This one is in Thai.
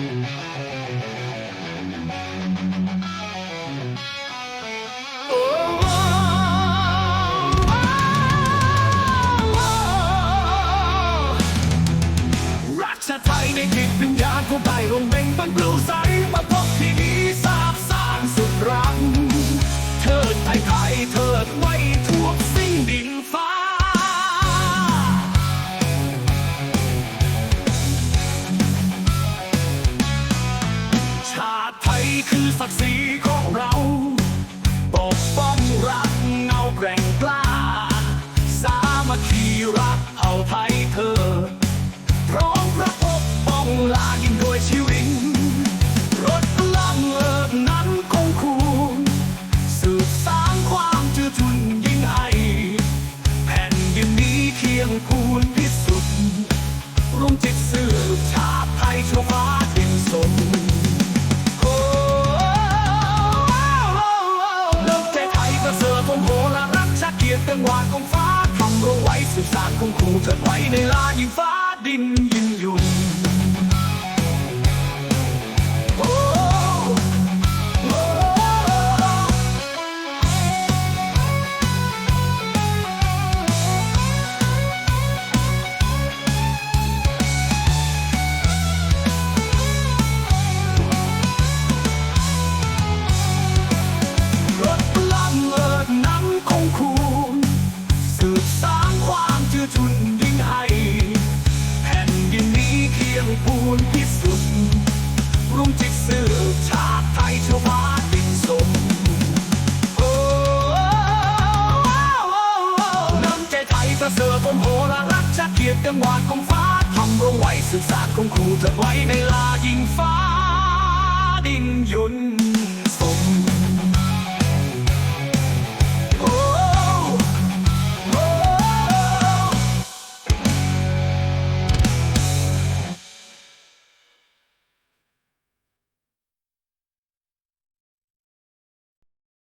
รักชาไทยในจิตวิญญาณของไทยรงเบ่งบันปลูใสมาพบที่นี้สาบสานสุดรักเทิดไทยไทยเทิด คือศักดิ์ศรีของเราปกป้องรักเงาแกร่งกล้า สามัคคีรักเอาไทยเธอพร้อมระปกป้องลายิ่งด้วยชีวิตรถลังเลิศนั้นคงคูสืบสร้างความเจือจุนยิ่งให้แผ่นดินนี้เคียงคูนพิสุทธิ์รวมจิตสืบาติเกียรติเป็นวะของฟ้าทำเราไว้สืบสานคงครูเถิดไว้ในลานยิ่งฟ้าดินยินยุน มโหรารักชาเกียรติกังวานของฟ้าทำรงไว้ศึกษาของครูจะไว้ในลายิงฟ้าดินยุน